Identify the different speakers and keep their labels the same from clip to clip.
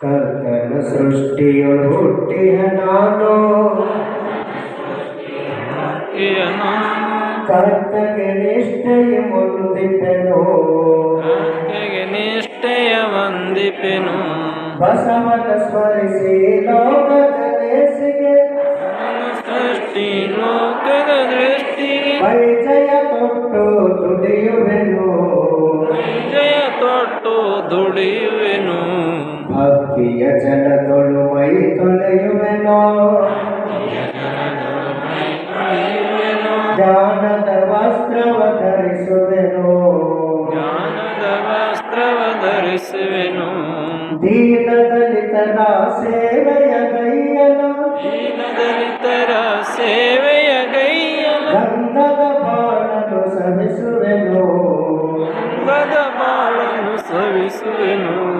Speaker 1: ಕರ್ತನ ಸೃಷ್ಟಿಯೊಳು ಹುಟ್ಟಿಯ ನಾನು. ಕರ್ತಗೆ ನಿಷ್ಠೆಯ ಮುಂದಿದ್ದೆನು
Speaker 2: ಕರ್ತಗೆ ನಿಷ್ಠೆಯ ವಂದಿಪೆನು
Speaker 1: ಬಸವನ ಸ್ಮರಿಸಿ ಲೋಕದ ದೇಸಿಗೆ
Speaker 2: ಸೃಷ್ಟಿ ಲೋಕದ ದೃಷ್ಟಿಗೆ.
Speaker 1: ಪರಿಚಯ ಕೊಟ್ಟು ದುಡಿಯುವೆನು
Speaker 2: ಪರಿಚಯ ತೊಟ್ಟು ದುಡಿಯುವೆನು
Speaker 1: ಭಕ್ತಿಯ ಜಲದೊಳು ಮೈ ತೊಳೆಯುವೆನೋ? ಜ್ಞಾನದ ವಸ್ತ್ರವ ಧರಿಸುವೆನೋ?
Speaker 2: ಜ್ಞಾನದ ವಸ್ತ್ರವ ಧರಿಸುವೆನು?
Speaker 1: ದೀನ ದಲಿತರ ಸೇವೆಯ ಗೈಯನು?
Speaker 2: ದೀನದಲಿತರ ಸೇವೆಯ ಗೈಯನು?
Speaker 1: ಗಂಧದ ಬಾಳನು ಸವಿಸುವೆನು?
Speaker 2: ಗಂಧದ ಬಾಳನು ಸವಿಸುವೆನು?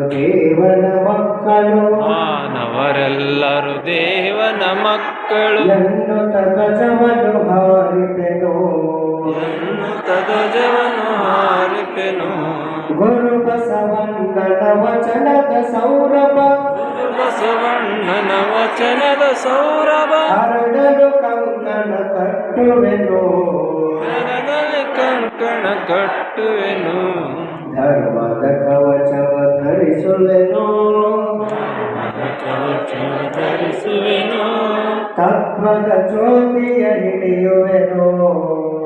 Speaker 1: ಮಾನವರೆಲ್ಲರೂ ದೇವನ ಮಕ್ಕಳು
Speaker 2: ಮಾನವರೆಲ್ಲರೂ ದೇವನ ಮಕ್ಕಳು.
Speaker 1: ಎನ್ನು ಗಜವನ್ನು ಹಾರಿದೆನು
Speaker 2: ಎನ್ನು ಧ್ವಜವನ್ನು ಹಾರಿಪೆನು
Speaker 1: ಗುರು ಬಸವಣ್ಣನ ವಚನದ ಸೌರಭ.
Speaker 2: ಬಸವಣ್ಣನ ವಚನದ ಸೌರಭ.
Speaker 1: ಹರಡಲು ಕಂಕಣ ಕಟ್ಟುವೆನು.
Speaker 2: ಹರಡಲು ಕಂಕಣ ಕಟ್ಟುವೆನು.
Speaker 1: ಕವಚವ ಧರಿಸುವೆನು
Speaker 2: ಕವಚವ ಧರಿಸುವೆನು
Speaker 1: ತತ್ವದ ಜ್ಯೋತಿಯ ಹಿಡಿಯುವೆನು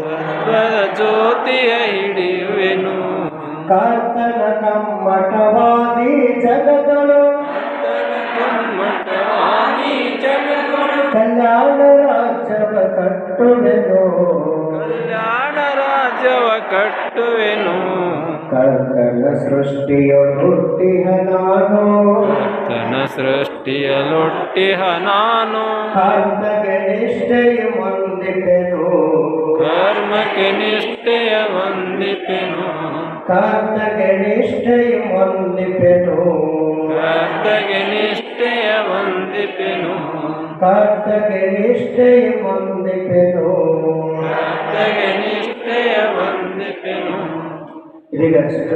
Speaker 2: ತತ್ವದ ಜ್ಯೋತಿಯ ಹಿಡಿಯುವೆನು
Speaker 1: ಕರ್ತನ ಕಮ್ಮಟವಾದಿ ಜಗದಳು
Speaker 2: ಕಮ್ಮಟವಾಣಿ ಜಗಗಳು
Speaker 1: ಕಲ್ಯಾಣ ರಾಜ್ಯವ ಕಟ್ಟುವೆನು
Speaker 2: ಕಲ್ಯಾಣ ರಾಜ್ಯವ ಕಟ್ಟುವೆನು
Speaker 1: ಕರ್ತನ ಸೃಷ್ಟಿಯೊಳು ಹುಟ್ಟಿಹ ನಾನು.
Speaker 2: ತನ ಸೃಷ್ಟಿಯಲೊಟ್ಟಿಹ ನಾನು.
Speaker 1: ಕರ್ತಕ್ಕೆ ನಿಷ್ಠೆಯ ಮುಂದಿಟ್ಟೆನು
Speaker 2: ಕರ್ಮಕ್ಕೆ ನಿಷ್ಠೆಯ ವಂದಿಪೆನು
Speaker 1: ಕರ್ತಕ್ಕೆ ನಿಷ್ಠೆಯ ಮುಂದಿಟ್ಟೆನು
Speaker 2: ಕರ್ತಗೆ ನಿಷ್ಠೆಯ ವಂದಿಪೆನು
Speaker 1: ಕರ್ತಕ್ಕೆ ನಿಷ್ಠೆಯ
Speaker 2: ಕರ್ತಗೆ ನಿಷ್ಠೆಯ ವಂದಿಪೆನು
Speaker 1: ಇದೀಗ